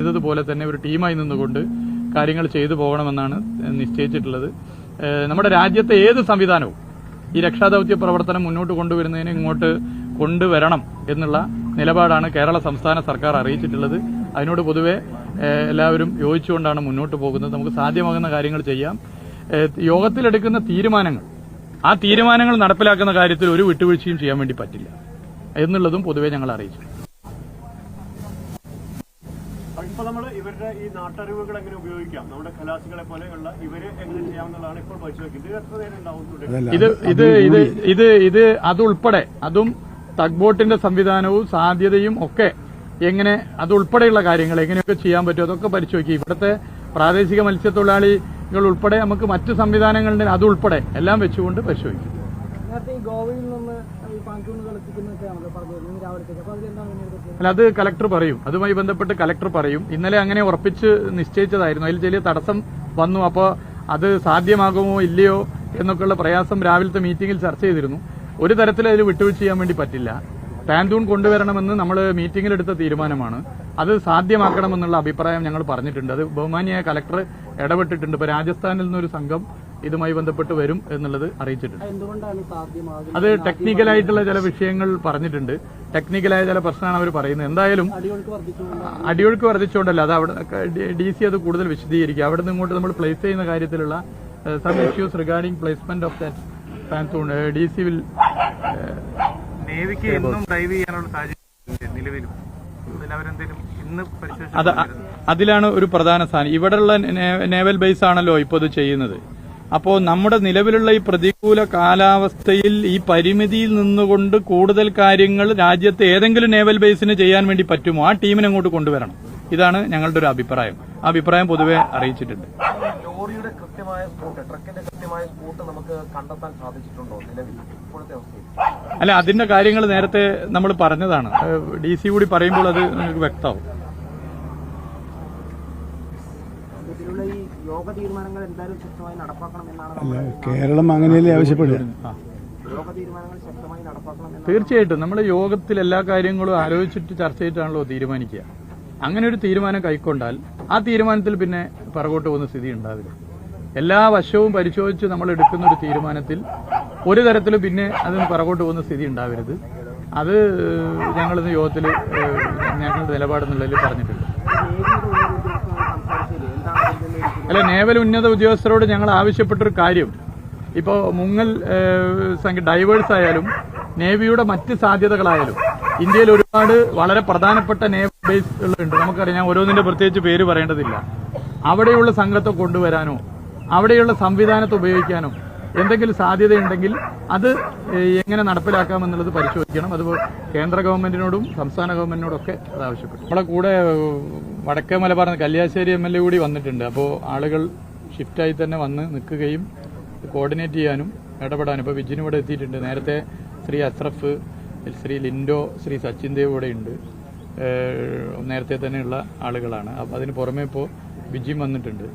ചെയ്തതുപോലെ തന്നെ ഒരു ടീമായി നിന്നുകൊണ്ട് കാര്യങ്ങൾ ചെയ്തു പോകണമെന്നാണ് നിശ്ചയിച്ചിട്ടുള്ളത്. നമ്മുടെ രാജ്യത്തെ ഏത് സംവിധാനവും ഈ രക്ഷാദൌത്യ പ്രവർത്തനം മുന്നോട്ട് കൊണ്ടുവരുന്നതിന് ഇങ്ങോട്ട് കൊണ്ടുവരണം എന്നുള്ള നിലപാടാണ് കേരള സംസ്ഥാന സർക്കാർ അറിയിച്ചിട്ടുള്ളത്. അതിനോട് പൊതുവെ എല്ലാവരും യോജിച്ചുകൊണ്ടാണ് മുന്നോട്ട് പോകുന്നത്. നമുക്ക് സാധ്യമാകുന്ന കാര്യങ്ങൾ ചെയ്യാം. യോഗത്തിലെടുക്കുന്ന തീരുമാനങ്ങൾ ആ തീരുമാനങ്ങൾ നടപ്പിലാക്കുന്ന കാര്യത്തിൽ ഒരു വിട്ടുവീഴ്ചയും ചെയ്യാൻ വേണ്ടി പറ്റില്ല എന്നുള്ളതും പൊതുവെ ഞങ്ങൾ അറിയിച്ചു. ഇപ്പൊ നമ്മൾ ഇവരുടെ ഈ നാട്ടറിവുകൾ എങ്ങനെ ഉപയോഗിക്കാം? നമ്മുടെ കലാസികളെ പോലെയുള്ള ഇവരെ എങ്ങനെ ചെയ്യാമെന്നുള്ളതാണ് ഇപ്പോൾ പരിശോധിക്കുന്നത് ഇത് എത്ര നേരം ഇത് ഇത് ഇത് ഇത് ഇത് അതുൾപ്പെടെ അതും തഗ്ബോട്ടിന്റെ സംവിധാനവും സാധ്യതയും ഒക്കെ എങ്ങനെ അതുൾപ്പെടെയുള്ള കാര്യങ്ങൾ എങ്ങനെയൊക്കെ ചെയ്യാൻ പറ്റും അതൊക്കെ പരിശോധിക്കും ഇവിടുത്തെ പ്രാദേശിക മത്സ്യത്തൊഴിലാളികൾ ഉൾപ്പെടെ നമുക്ക് മറ്റ് സംവിധാനങ്ങളുടെ അതുൾപ്പെടെ എല്ലാം വെച്ചുകൊണ്ട് പരിശോധിക്കും. അല്ല അത് കലക്ടർ പറയും. അതുമായി ബന്ധപ്പെട്ട് കലക്ടർ പറയും. ഇന്നലെ അങ്ങനെ ഉറപ്പിച്ച് നിശ്ചയിച്ചതായിരുന്നു. അതിൽ ചെറിയ തടസ്സം വന്നു. അപ്പോൾ അത് സാധ്യമാകുമോ ഇല്ലയോ എന്നൊക്കെയുള്ള പ്രയാസം രാവിലത്തെ മീറ്റിംഗിൽ ചർച്ച ചെയ്തിരുന്നു. ഒരു തരത്തിൽ അതിൽ വിട്ടുവീഴ്ച ചെയ്യാൻ വേണ്ടി പറ്റില്ല. പാൻതൂൺ കൊണ്ടുവരണമെന്ന് നമ്മൾ മീറ്റിംഗിലെടുത്ത തീരുമാനമാണ്. അത് സാധ്യമാക്കണമെന്നുള്ള അഭിപ്രായം ഞങ്ങൾ പറഞ്ഞിട്ടുണ്ട്. അത് ബഹുമാനിയായ കലക്ടർ ഇടപെട്ടിട്ടുണ്ട്. ഇപ്പോൾ രാജസ്ഥാനിൽ നിന്നൊരു സംഘം ഇതുമായി ബന്ധപ്പെട്ട് വരും എന്നുള്ളത് അറിയിച്ചിട്ടുണ്ട്. അത് ടെക്നിക്കലായിട്ടുള്ള ചില വിഷയങ്ങൾ പറഞ്ഞിട്ടുണ്ട്. ടെക്നിക്കലായ ചില പ്രശ്നമാണ് അവർ പറയുന്നത്. എന്തായാലും അടിയൊഴുക്ക് വർദ്ധിച്ചുകൊണ്ട് അടിയൊഴുക്ക് വർദ്ധിച്ചുകൊണ്ടല്ല. അത് അവിടെ ഡി സി അത് കൂടുതൽ വിശദീകരിക്കുക അവിടെ നിന്ന് ഇങ്ങോട്ട് നമ്മൾ പ്ലേസ് ചെയ്യുന്ന കാര്യത്തിലുള്ള some issues regarding placement of that pontoon D C will നേവിക്ക് എന്നും ഡൈവ് ചെയ്യാനുള്ള സാഹചര്യം നിലവിലും. അതിലാണ് ഒരു പ്രധാന സ്ഥാനം ഇവിടെയുള്ള നേവൽ ബേസ് ആണല്ലോ ഇപ്പോൾ ഇത് ചെയ്യുന്നത്. അപ്പോൾ നമ്മുടെ നിലവിലുള്ള ഈ പ്രതികൂല കാലാവസ്ഥയിൽ ഈ പരിമിതിയിൽ നിന്നുകൊണ്ട് കൂടുതൽ കാര്യങ്ങൾ രാജ്യത്തെ ഏതെങ്കിലും നേവൽ ബേസിന് ചെയ്യാൻ വേണ്ടി പറ്റുമോ? ആ ടീമിനെ അങ്ങോട്ട് കൊണ്ടുവരണം. ഇതാണ് ഞങ്ങളുടെ ഒരു അഭിപ്രായം. ആ അഭിപ്രായം പൊതുവെ അറിയിച്ചിട്ടുണ്ട്. ലോറിയുടെ കൃത്യമായ സ്പോട്ട് ട്രക്കിന്റെ കൃത്യമായ സ്പോട്ട് നമുക്ക് കണ്ടെത്താൻ സാധിച്ചിട്ടുണ്ടോ നിലവിൽ? ഇപ്പോഴത്തെ അവസ്ഥയിൽ. അല്ല അതിന്റെ കാര്യങ്ങൾ നേരത്തെ നമ്മൾ പറഞ്ഞതാണ്. ഡി സി കൂടി പറയുമ്പോൾ അത് നിങ്ങൾക്ക് വ്യക്തമാവും. ഇതിലുള്ള ഈ യോഗ തീരുമാനങ്ങൾ എന്തായാലും ശക്തമായി നടപ്പാക്കണം എന്നാണ് നമ്മൾ കേരളം അങ്ങനെയല്ലേ ആവശ്യപ്പെടുക? യോഗ തീരുമാനങ്ങൾ ശക്തമായി നടപ്പാക്കണം എന്നാണ് തീർച്ചയായിട്ടും. നമ്മൾ യോഗത്തിൽ എല്ലാ കാര്യങ്ങളും ആലോചിച്ചിട്ട് ചർച്ച ചെയ്തിട്ടാണല്ലോ തീരുമാനിക്കുക. അങ്ങനെ ഒരു തീരുമാനം കൈക്കൊണ്ടാൽ ആ തീരുമാനത്തിൽ പിന്നെ പറകോട്ട് പോകുന്ന സ്ഥിതി ഉണ്ടാവില്ല. എല്ലാ വശവും പരിശോധിച്ച് നമ്മൾ എടുക്കുന്ന ഒരു തീരുമാനത്തിൽ ഒരു തരത്തിലും പിന്നെ അതിന് പറകോട്ട് പോകുന്ന സ്ഥിതി ഉണ്ടാവരുത്. അത് ഞങ്ങളിന്ന് യോഗത്തിൽ ഞങ്ങളുടെ നിലപാടെന്നുള്ളതിൽ പറഞ്ഞിട്ടുണ്ട് നേവിയുടെ ഉന്നത ഉദ്യോഗസ്ഥരുമായി സംസാരിച്ചില്ലേ എന്താണ് ഇതിന്റെ ഒരു അല്ല നേവൽ ഉന്നത ഉദ്യോഗസ്ഥരോട് ഞങ്ങൾ ആവശ്യപ്പെട്ടൊരു കാര്യം. ഇപ്പോൾ മുങ്ങൽ സംഘ- ഡൈവേഴ്സ് ആയാലും നേവിയുടെ മറ്റ് സാധ്യതകളായാലും ഇന്ത്യയിൽ ഒരുപാട് വളരെ പ്രധാനപ്പെട്ട നേവൽ ബേസുകളുണ്ട് നമുക്കറിയാം ഞാൻ ഓരോന്നിന്റെ പ്രത്യേകിച്ച് പേര് പറയേണ്ടതില്ല. അവിടെയുള്ള സംഘത്തെ കൊണ്ടുവരാനോ അവിടെയുള്ള സംവിധാനത്തെ ഉപയോഗിക്കാനോ എന്തെങ്കിലും സാധ്യതയുണ്ടെങ്കിൽ അത് എങ്ങനെ നടപ്പിലാക്കാമെന്നുള്ളത് പരിശോധിക്കണം. അത് കേന്ദ്ര ഗവൺമെന്റിനോടും സംസ്ഥാന ഗവൺമെന്റിനോടും ഒക്കെ അത് ആവശ്യപ്പെട്ടു നമ്മളെ കൂടെ വടക്കേ മലബാറിന് കല്യാശ്ശേരി എം എൽ എ കൂടി വന്നിട്ടുണ്ട്. അപ്പോൾ ആളുകൾ ഷിഫ്റ്റായി തന്നെ വന്ന് നിൽക്കുകയും കോർഡിനേറ്റ് ചെയ്യാനും ഇടപെടാനും. ഇപ്പോൾ വിജിനും ഇവിടെ എത്തിയിട്ടുണ്ട്. നേരത്തെ ശ്രീ അഷ്റഫ് ശ്രീ ലിൻഡോ ശ്രീ സച്ചിൻ ദേവ് ഇവിടെ ഉണ്ട്. നേരത്തെ തന്നെയുള്ള ആളുകളാണ്. അപ്പോൾ അതിന് പുറമെ ഇപ്പോൾ വിജിയും വന്നിട്ടുണ്ട്.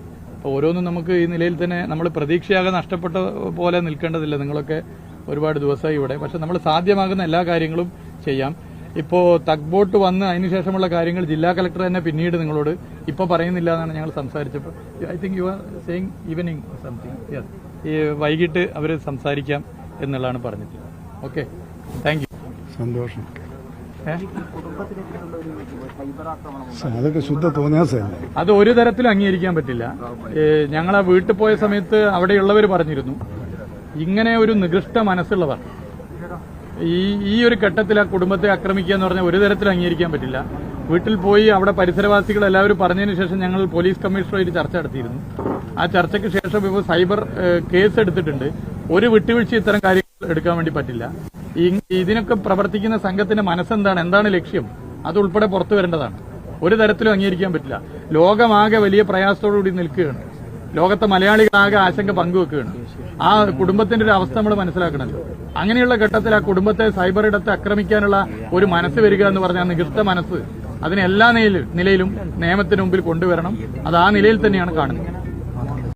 ഓരോന്നും നമുക്ക് ഈ നിലയിൽ തന്നെ നമ്മൾ പ്രതീക്ഷയാകെ നഷ്ടപ്പെട്ട പോലെ നിൽക്കേണ്ടതില്ല. നിങ്ങളൊക്കെ ഒരുപാട് ദിവസമായി ഇവിടെ. പക്ഷെ നമ്മൾ സാധ്യമാകുന്ന എല്ലാ കാര്യങ്ങളും ചെയ്യാം. ഇപ്പോൾ തഗ് ബോട്ട് വന്ന് അതിനുശേഷമുള്ള കാര്യങ്ങൾ ജില്ലാ കളക്ടർ തന്നെ പിന്നീട് നിങ്ങളോട് ഇപ്പോൾ പറയുന്നില്ല എന്നാണ് ഞങ്ങൾ സംസാരിച്ചപ്പോൾ. I think you are saying evening something yes ഈ വൈകിട്ട് അവർ സംസാരിക്കാം എന്നുള്ളതാണ് പറഞ്ഞിട്ടുള്ളത്. ഓക്കെ താങ്ക് യു സന്തോഷം കുടുംബത്തിനെതിരെയുള്ള ഒരു സൈബർ ആക്രമണം അതൊക്കെ ശുദ്ധ തോന്നിയാസല്ലേ? അത് ഒരു തരത്തിലും അംഗീകരിക്കാൻ പറ്റില്ല. ഞങ്ങൾ ആ വീട്ടിൽ പോയ സമയത്ത് അവിടെയുള്ളവർ പറഞ്ഞിരുന്നു. ഇങ്ങനെ ഒരു നികൃഷ്ട മനസ്സുള്ളവർ. ഈ ഈ ഒരു ഘട്ടത്തിൽ ആ കുടുംബത്തെ ആക്രമിക്കുക എന്ന് പറഞ്ഞാൽ ഒരു തരത്തിലും അംഗീകരിക്കാൻ പറ്റില്ല. വീട്ടിൽ പോയി അവിടെ പരിസരവാസികൾ എല്ലാവരും പറഞ്ഞതിന് ശേഷം ഞങ്ങൾ പോലീസ് കമ്മീഷണറുമായിട്ട് ചർച്ച നടത്തിയിരുന്നു. ആ ചർച്ചയ്ക്ക് ശേഷം ഇപ്പോൾ സൈബർ കേസ് എടുത്തിട്ടുണ്ട്. ഒരു വിട്ടുവീഴ്ച ഇത്തരം കാര്യങ്ങൾ എടുക്കാൻ വേണ്ടി പറ്റില്ല. ഇതിനൊക്കെ പ്രവർത്തിക്കുന്ന സംഘത്തിന്റെ മനസ്സെന്താണ്? എന്താണ് ലക്ഷ്യം? അതുൾപ്പെടെ പുറത്തു വരേണ്ടതാണ്. ഒരു തരത്തിലും അംഗീകരിക്കാൻ പറ്റില്ല. ലോകമാകെ വലിയ പ്രയാസത്തോടുകൂടി നിൽക്കുകയാണ്. ലോകത്തെ മലയാളികളാകെ ആശങ്ക പങ്കുവെക്കുകയാണ്. ആ കുടുംബത്തിന്റെ ഒരു അവസ്ഥ നമ്മൾ മനസ്സിലാക്കണമല്ലോ. അങ്ങനെയുള്ള ഘട്ടത്തിൽ ആ കുടുംബത്തെ സൈബർ ഇടത്തെ ആക്രമിക്കാനുള്ള ഒരു മനസ്സ് വരിക എന്ന് പറഞ്ഞാൽ നികൃത്ത മനസ്സ് അതിനെ എല്ലാ നിലയിലും നിലയിലും നിയമത്തിന് മുമ്പിൽ കൊണ്ടുവരണം. അത് ആ നിലയിൽ തന്നെയാണ് കാണുന്നത്.